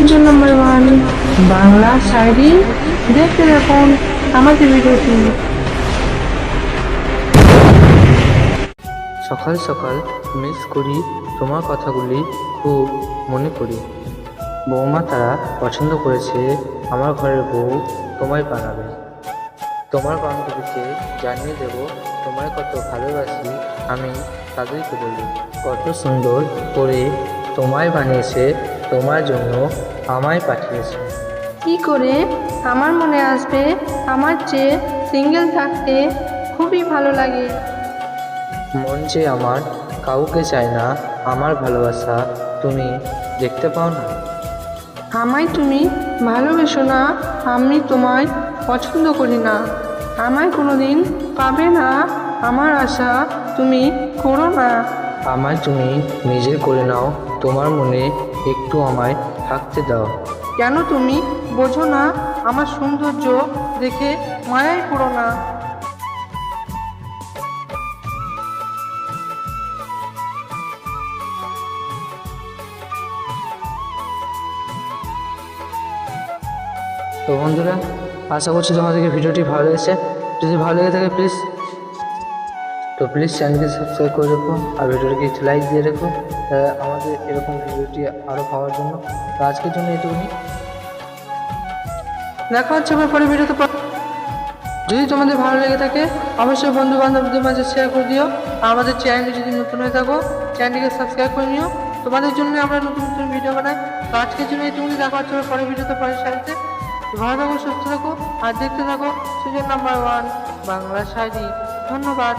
Season number one Bangla শায়রি দেখতে দেখুন আমাদের ভিডিওটি। সকাল সকাল মিস করি তোমার কথাগুলি খুব মনে করি। বৌমা তারা পছন্দ করেছে আমার ঘরের বউ তোমায় বানাবে। তোমার বান্ধবীকে জানিয়ে দেব তোমায় কত ভালোবাসি আমি তাদেরকে বলি। কত সুন্দর করে তোমায় বানিয়েছে তোমার জন্য আমায় পাঠিয়েছে। কি করে? আমার মনে আসবে আমার চেয়ে সিঙ্গেল থাকতে খুবই ভালো লাগে। মন যে আমার কাউকে চায় না আমার ভালোবাসা তুমি দেখতে পাও না। আমায় তুমি ভালোবেসো না আমি তোমায় পছন্দ করি না। আমায় কোনোদিন পাবে না আমার আশা তুমি করো না। আমায় তুমি নিজের করে নাও তোমার মনে একটু আমায় থাকতে দাও। কেন তুমি? বোঝো না আমার সৌন্দর্য দেখে মায়াই পড়ো না। তো বন্ধুরা আশা করছি তোমাদেরকে ভিডিওটি ভালো লেগেছে। যদি ভালো লেগে থাকে প্লিজ তো প্লিজ চ্যানেলকে সাবস্ক্রাইব করে রেখো আর ভিডিওটিকে একটু লাইক দিয়ে রেখো। আমাদের এরকম ভিডিওটি আরও পাওয়ার জন্য। তো আজকের জন্য এটুকুনি। দেখা হচ্ছে আবার পরে ভিডিওতে। যদি তোমাদের ভালো লেগে থাকে, অবশ্যই বন্ধু বান্ধবদের মাঝে শেয়ার করে দিও। আমাদের চ্যানেলে যদি নতুন হয়ে থাকো চ্যানেলটিকে সাবস্ক্রাইব করে নিও। তোমাদের জন্য আমরা নতুন নতুন ভিডিও বানাই। তো আজকের জন্য এইটুকুনি দেখা হচ্ছে আবার পরে ভিডিওতে, পরের সাথে ভালো থাকো, সুস্থ থাকো। আর দেখতে থাকো সুযোগ নাম্বার ওয়ান বাংলা শাড়ি। ধন্যবাদ।